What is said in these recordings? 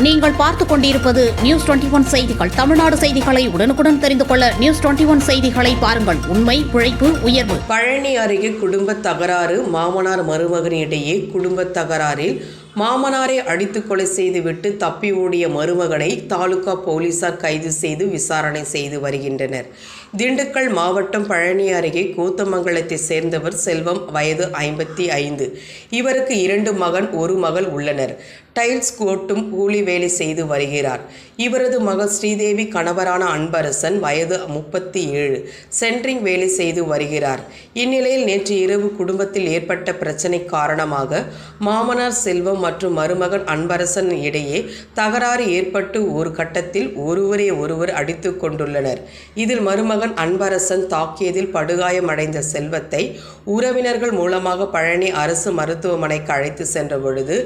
நீங்கள் பார்த்துக் கொண்டிருப்பது நியூஸ் டுவெண்டி ஒன் செய்திகள். தமிழ்நாடு செய்திகளை உடனுக்குடன் தெரிந்து கொள்ள நியூஸ் டுவெண்டி ஒன் செய்திகளை பாருங்கள். உண்மை உழைப்பு உயர்வு. பழனி அருகே குடும்ப தகராறு மாமனார் மருமகன் இடையே குடும்ப தகராறில் மாமனாரை அடித்து கொலை செய்துவிட்டு தப்பி ஓடிய மருமகனை தாலுகா போலீசார் கைது செய்து விசாரணை செய்து வருகின்றனர். திண்டுக்கல் மாவட்டம் பழனி அருகே கூத்தமங்கலத்தை சேர்ந்தவர் செல்வம் வயது ஐம்பத்தி ஐந்து. இவருக்கு இரண்டு மகன் ஒரு மகள் உள்ளனர். டைல்ஸ் கோட்டும் கூலி வேலை செய்து வருகிறார். இவரது மகள் ஸ்ரீதேவி கணவரான அன்பரசன் வயது முப்பத்தி ஏழு சென்ட்ரிங் வேலை செய்து வருகிறார். இந்நிலையில் நேற்று இரவு குடும்பத்தில் ஏற்பட்ட பிரச்சனை காரணமாக மாமனார் செல்வம் மற்றும் மருமகன் அன்பரசன் இடையே தகராறு ஏற்பட்டு ஒரு கட்டத்தில் ஒருவரே ஒருவர் அடித்து கொண்டுள்ளனர். இதில் மருமகன் அன்பரசன் தாக்கியதில் படுகாயமடைந்த செல்வத்தை உறவினர்கள் மூலமாக பழனி அரசு மருத்துவமனைக்கு அழைத்து சென்ற பொழுது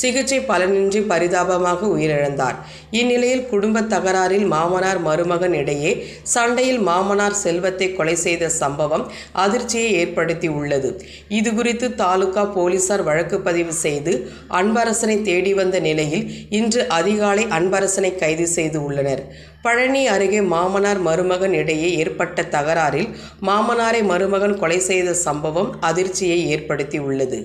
சிகிச்சை பலனின்றி பரிதாபமாக உயிரிழந்தார். இந்நிலையில் குடும்ப தகராறில் மாமனார் மருமகன் இடையே சண்டையில் மாமனார் செல்வத்தை கொலை செய்த சம்பவம் அதிர்ச்சியை ஏற்படுத்தி உள்ளது இதுகுறித்து தாலுகா போலீசார் வழக்கு பதிவு செய்து அன்பரசனை தேடி வந்த நிலையில் இன்று அதிகாலை அன்பரசனை கைது செய்து உள்ளனர். பழனி அருகே மாமனார் மருமகன் இடையே ஏற்பட்ட தகராறில் மாமனாரை மருமகன் கொலை செய்த சம்பவம் அதிர்ச்சியை ஏற்படுத்தி உள்ளது